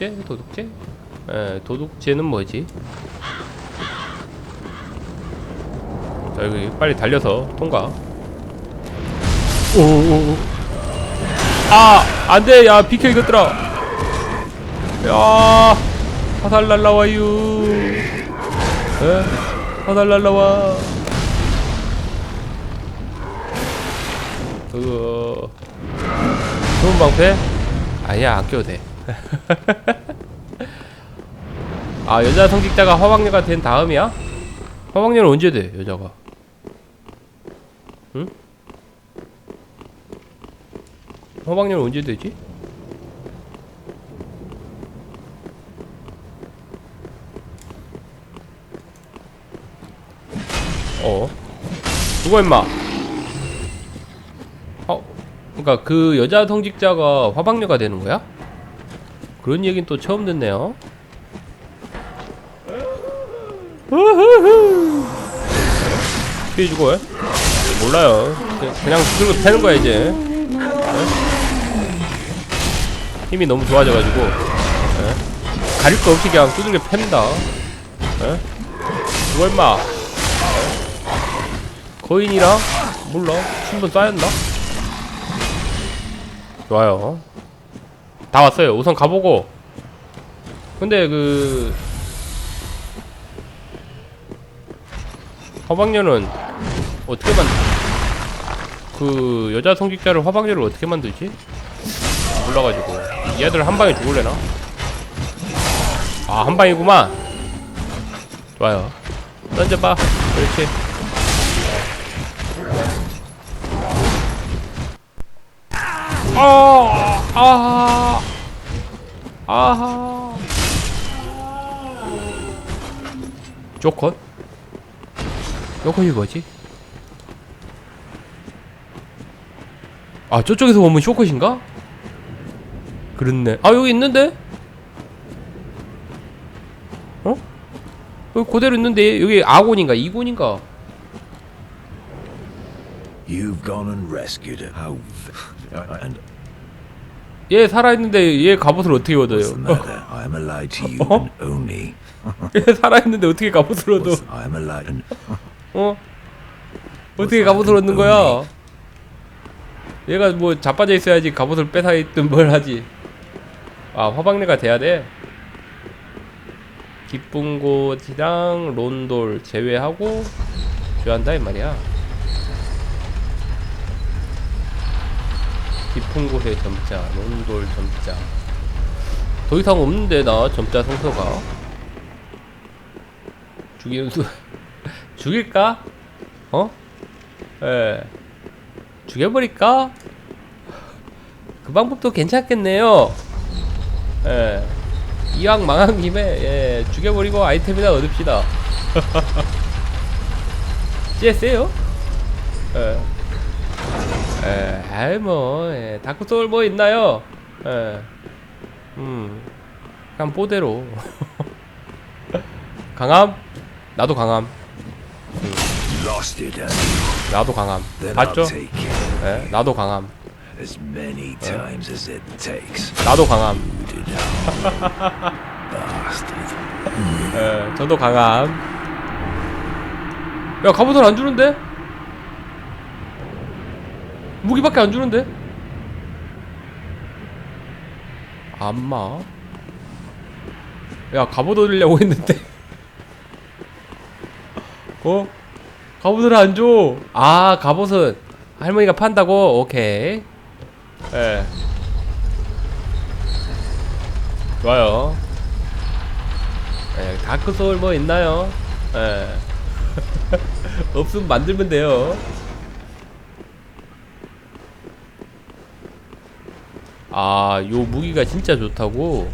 도둑제? 도둑제? 에 도둑제는 뭐지? 자 여기 빨리 달려서 통과 오오오 아 안 돼 야 비켜 이것들아 야 화살 날라와요 에 화살 날라와 그거 좋은 방패? 아니야 안 껴도 돼. 아 여자 성직자가 화방녀가 된 다음이야? 화방녀는 언제 돼 여자가? 응? 화방녀는 언제 되지? 어? 누가 임마? 어? 그러니까 그 여자 성직자가 화방녀가 되는 거야? 그런 얘긴 또 처음 듣네요. 우후후. 어떻게 죽어? 몰라요. 그냥, 그냥 들고 패는 거야 이제. 네? 힘이 너무 좋아져가지고 네? 가릴 거 없이 그냥 두들겨 팹니다. 네? 누가 임마? 거인이랑 몰라 신분 쌓였나? 좋아요. 다 왔어요. 우선 가보고. 근데 그 화방녀는 어떻게 만? 그 여자 성직자를 화방녀를 어떻게 만들지? 몰라가지고 얘들 한 방에 죽을래나? 아한 방이구만. 좋아요. 던져봐. 그렇지. 아, 아. 조컷? 조컷이 뭐지? 아, 저쪽에서 보면 쇼컷인가? 그렇네. 아, 여기 있는데? 어? 여기 그대로 있는데, 여기 아곤인가, 이곤인가? You've gone and rescued her. How? And 얘 살아있는데 얘 갑옷을 어떻게 얻어요? only. 얘 살아있는데 어떻게 갑옷을 얻어? 어? 어떻게 갑옷을 얻는 거야? 얘가 뭐 자빠져 있어야지 갑옷을 뺏어 있든 뭘 하지. 아 화방내가 돼야 돼. 기쁜 곳이랑 론돌 제외하고 줘한다 이 말이야. 깊은 곳의 점자, 론돌 점자. 더 이상 없는데 나 점자 성서가. 죽이는 수 죽일까? 어? 예. 죽여버릴까? 그 방법도 괜찮겠네요. 예. 이왕 망한 김에 예, 죽여버리고 아이템이나 얻읍시다. CS에요? 예. 예, 아이 뭐 예, 다크 소울 뭐 있나요? 예. 음. 그냥 뽀대로. 강함? 나도 강함. Has 나도 강함. 봤죠? 예, 나도 강함. as many times as it takes. 나도 강함. 예, 저도 강함. 야, 갑옷을 안 주는데? 무기밖에 안 주는데? 안마. 야, 갑옷 얻으려고 했는데. 어? 갑옷을 안 줘. 아, 갑옷은 할머니가 판다고? 오케이. 예. 좋아요. 예, 다크 소울 뭐 있나요? 예. 없으면 만들면 돼요. 아, 요 무기가 진짜 좋다고?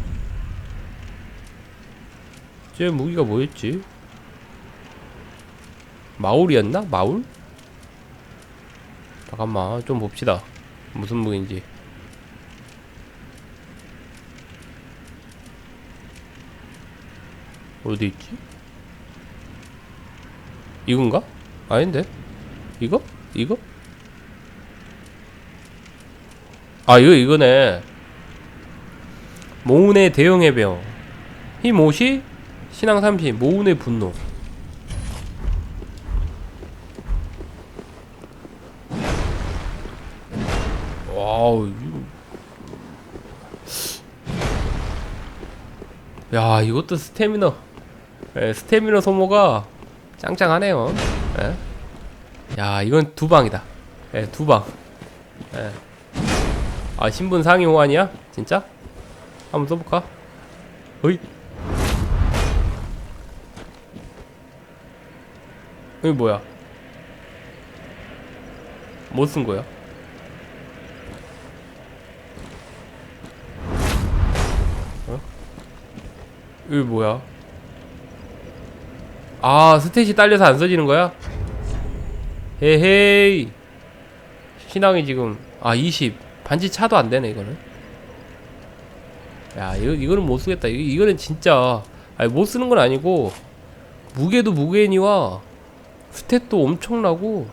쟤 무기가 뭐였지? 마울이었나? 마울? 잠깐만, 좀 봅시다. 무슨 무기인지. 어디 있지? 이건가? 아닌데? 이거? 이거? 아 이거 이거네. 모운의 대형 해병. 힘50 신앙 30 모운의 분노. 와우 야 이것도 스태미너. 예, 스태미너 소모가 짱짱하네요. 예. 야 이건 두 방이다. 예, 두방. 예. 아 신분 상위 호환이야? 진짜? 한번 써볼까? 어이 이거 뭐야 뭐 쓴 거야? 어? 이거 뭐야? 아 스탯이 딸려서 안 써지는 거야? 헤헤이 신앙이 지금 아 20 반지 차도 안 되네 이거는. 야 이거 이거는 못 쓰겠다. 이거, 이거는 진짜 아니 못 쓰는 건 아니고 무게도 무게니와 스탯도 엄청나고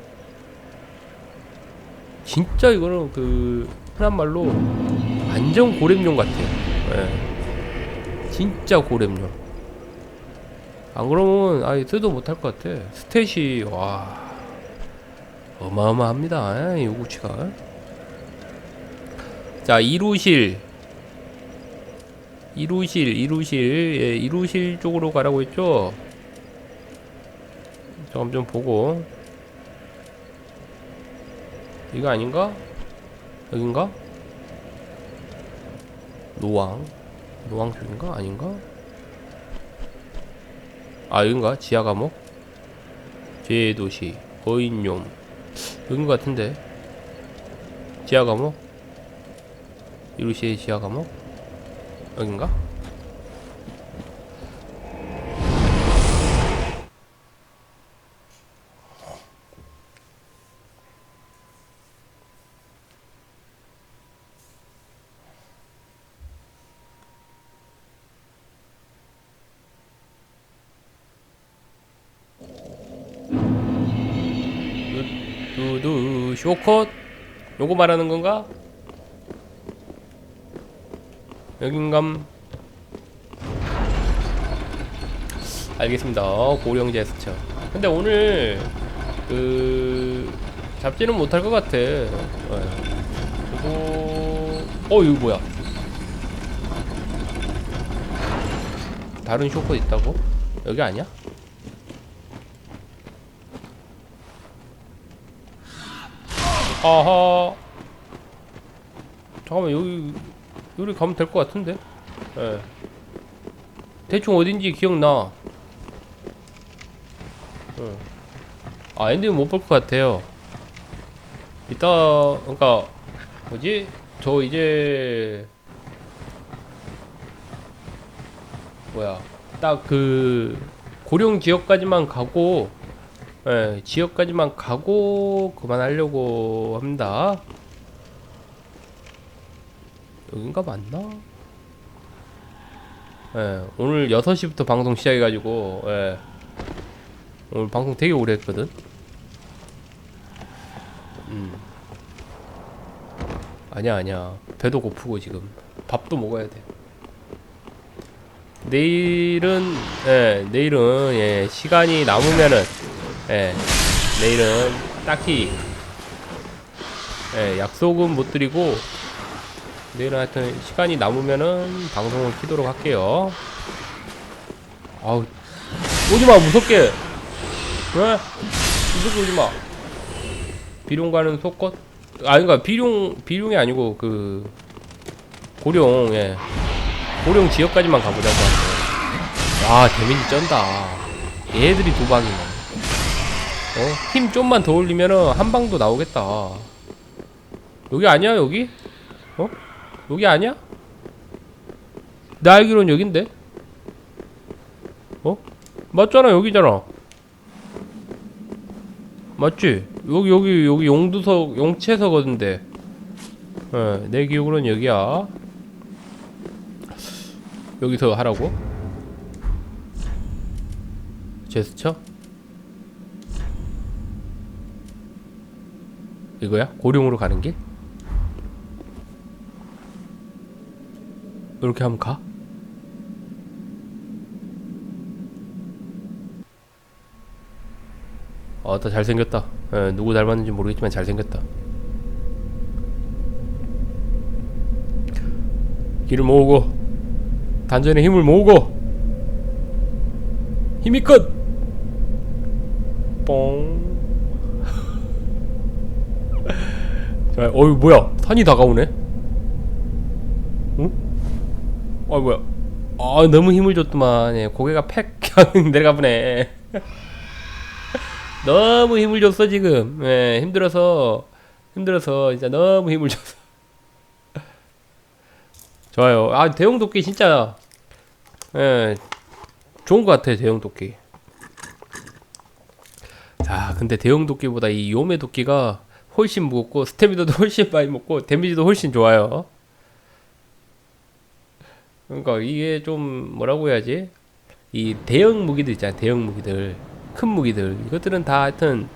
진짜 이거는 그 흔한 말로 완전 고렙용 같아요. 예. 진짜 고렙용. 안 그러면 아예 쓰도 못할 것 같아. 스탯이 와 어마어마합니다 이 요구치가 자 이루실. 이루실 이루실. 예, 이루실 쪽으로 가라고 했죠? 잠깐 좀 보고. 이거 아닌가? 여긴가? 노왕. 노왕 쪽인가? 아닌가? 아 여긴가? 지하 감옥? 죄의 도시. 거인용. 여긴 것 같은데. 지하 감옥 이루시의 지하 감옥 여긴가? 쇼컷 요거 말하는 건가? 여긴감 알겠습니다 고령 제스처 근데 오늘 그 잡지는 못할 것 같아 네. 그리고 어 이거 뭐야 다른 쇼컷 있다고? 여기 아니야? 아하 잠깐만 여기 여기 가면 될 것 같은데? 예. 대충 어딘지 기억나. 예. 아 엔딩은 못볼 것 같아요. 이따 그러니까 뭐지? 저 이제 뭐야. 딱 그 고령 지역까지만 가고 예, 지역까지만 가고 그만하려고 합니다. 여긴가 맞나? 예, 오늘 6시부터 방송 시작해가지고, 예, 오늘 방송 되게 오래 했거든? 음. 아니야, 아니야. 배도 고프고 지금. 밥도 먹어야 돼. 내일은, 예, 내일은, 예, 시간이 남으면은, 예, 내일은 딱히 예, 약속은 못 드리고 내일은 하여튼 시간이 남으면은 방송을 키도록 할게요. 아우 오지마 무섭게 왜? 무섭게 오지마 비룡 가는 속것 아 그니까 비룡 비룡이 아니고 그 고룡 예 고룡 지역까지만 가보자고 하는데 아 데미지 쩐다 얘들이 두 방이네 어? 힘 좀만 더 올리면은 한 방도 나오겠다. 여기 아니야 여기? 어? 여기 아니야? 나 알기론 여긴데? 어? 맞잖아 여기잖아. 맞지? 여기 여기 여기 용두석 용채석인데. 어, 내 기억으로는 여기야. 여기서 하라고? 제스처? 이거야? 고령으로 가는 길? 이렇게 하면 가? 아따 잘생겼다. 예, 누구 닮았는지 모르겠지만 잘생겼다. 길을 모으고 단전에 힘을 모으고. 힘이 끝! 뽕. 자, 어이 뭐야? 산이 다가오네 응? 어이 뭐야? 아 너무 힘을 줬더만. 예, 고개가 팩 내려가 보네. 너무 힘을 줬어 지금. 예, 힘들어서 힘들어서 진짜 너무 힘을 줬어. 좋아요. 아 대형 도끼 진짜 예 좋은 것 같아 대형 도끼. 자 근데 대형 도끼보다 이 요메 도끼가 훨씬 무겁고 스태미너도 훨씬 많이 먹고 데미지도 훨씬 좋아요 그러니까 이게 좀 뭐라고 해야지? 이 대형 무기들 있잖아 대형 무기들 큰 무기들. 이것들은 다 하여튼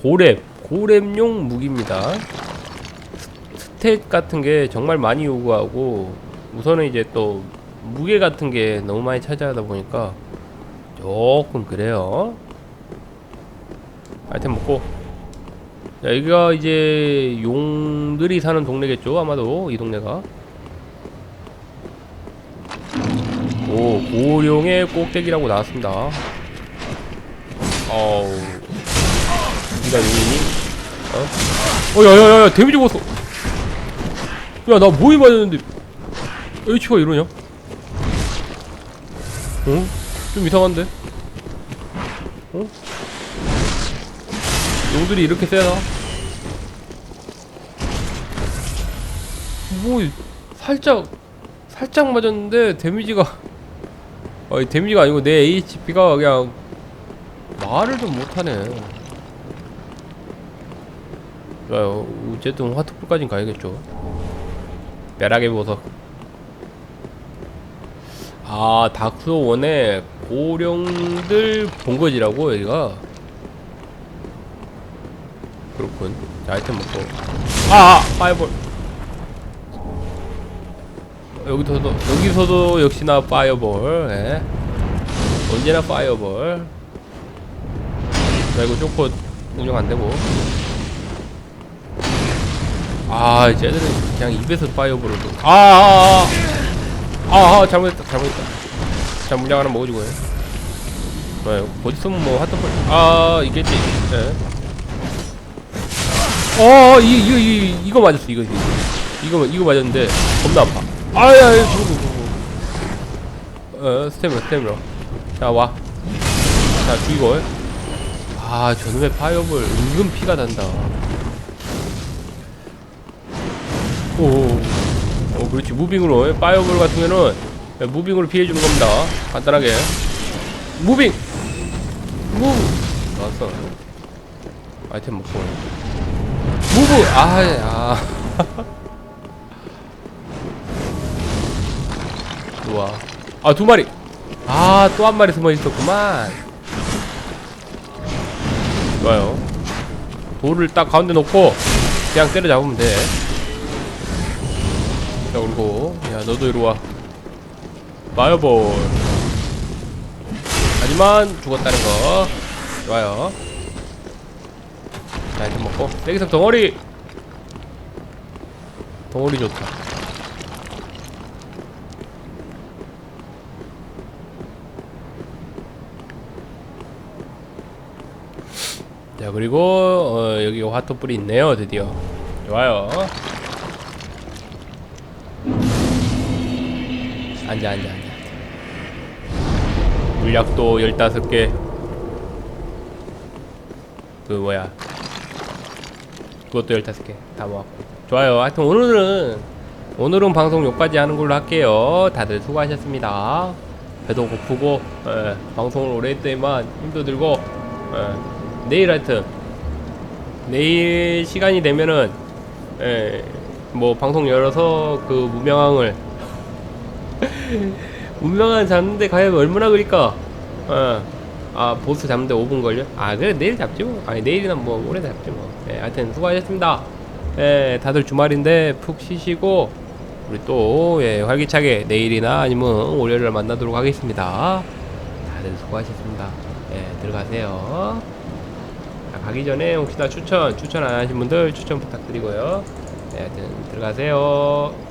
고렙 고렙용 무기입니다. 스- 스탯 같은 게 정말 많이 요구하고 우선은 이제 또 무게 같은 게 너무 많이 차지하다 보니까 조금 그래요. 아이템 먹고. 자 여기가 이제 용들이 사는 동네겠죠 아마도 이 동네가 오 고룡의 꼭대기라고 나왔습니다 어우 니가 용이니? 어? 어 야야야야 데미지 먹었어 야나 모이 맞았는데 H가 이러냐? 어? 좀 이상한데? 어? 용들이 이렇게 세나? 뭐 살짝 살짝 맞았는데 데미지가 아니 데미지가 아니고 내 HP가 그냥 말을 좀 못하네. 좋아요 어쨌든 화투풀까진 가야겠죠. 벼락의 보석 아 닥스원의 고령들 본거지라고 여기가? 그렇군. 자, 아이템 먹고. 아! 아! 파이어볼 여기서도 여기서도 역시나 파이어볼. 예. 언제나 파이어볼. 자 이거 쪼코 운영 안되고. 아 쟤들은 그냥 입에서 파이어볼을 아아아 아. 아, 아, 잘못했다 잘못했다. 자 물량 하나 먹어주고 해 좋아요. 곧 있으면 뭐 핫도그 아 있겠지. 예. 어 이, 이거 이, 이거 맞았어 이거 이거. 이거 이거 맞았는데 겁나 아파 아야 이거 어 스태미너 스태미너 자와자 죽이고. 아 저놈의 파이어볼 은근 피가 난다. 오, 어 그렇지. 무빙으로 파이어볼 같은 경우는 무빙으로 피해주는 겁니다. 간단하게. 무빙! 무브! 나왔어. 아이템 먹고. 무브! 아야 아 두 마리. 아 또 한 마리 숨어 있었구만. 좋아요. 돌을 딱 가운데 놓고 그냥 때려잡으면 돼. 자, 그리고. 야 너도 이리 와. 마이어볼. 하지만 죽었다는 거. 좋아요. 자 이제 먹고. 여기서 덩어리. 덩어리 좋다 자 그리고 어, 여기 화토불이 있네요 드디어. 좋아요. 앉아 앉아 앉아. 물약도 15개. 그 뭐야. 그것도 15개 다 모았고. 좋아요. 하여튼 오늘은 오늘은 방송 여기까지 하는 걸로 할게요. 다들 수고하셨습니다. 배도 고프고 예, 방송을 오래 했더니만 힘도 들고 예, 내일 하여튼 내일 시간이 되면은 예, 뭐 방송 열어서 그 무명왕을 무명왕 잡는데 과연 얼마나 걸릴까 어. 아 보스 잡는데 5분 걸려? 아 그래 내일 잡지 뭐 아니 내일이나 뭐 오래 잡지 뭐 예, 하여튼 수고하셨습니다 예, 다들 주말인데 푹 쉬시고 우리 또 예, 활기차게 내일이나 아니면 월요일날 만나도록 하겠습니다. 다들 수고하셨습니다. 예, 들어가세요. 자, 가기 전에 혹시나 추천 추천 안 하신 분들 추천 부탁드리고요. 네, 하여튼 들어가세요.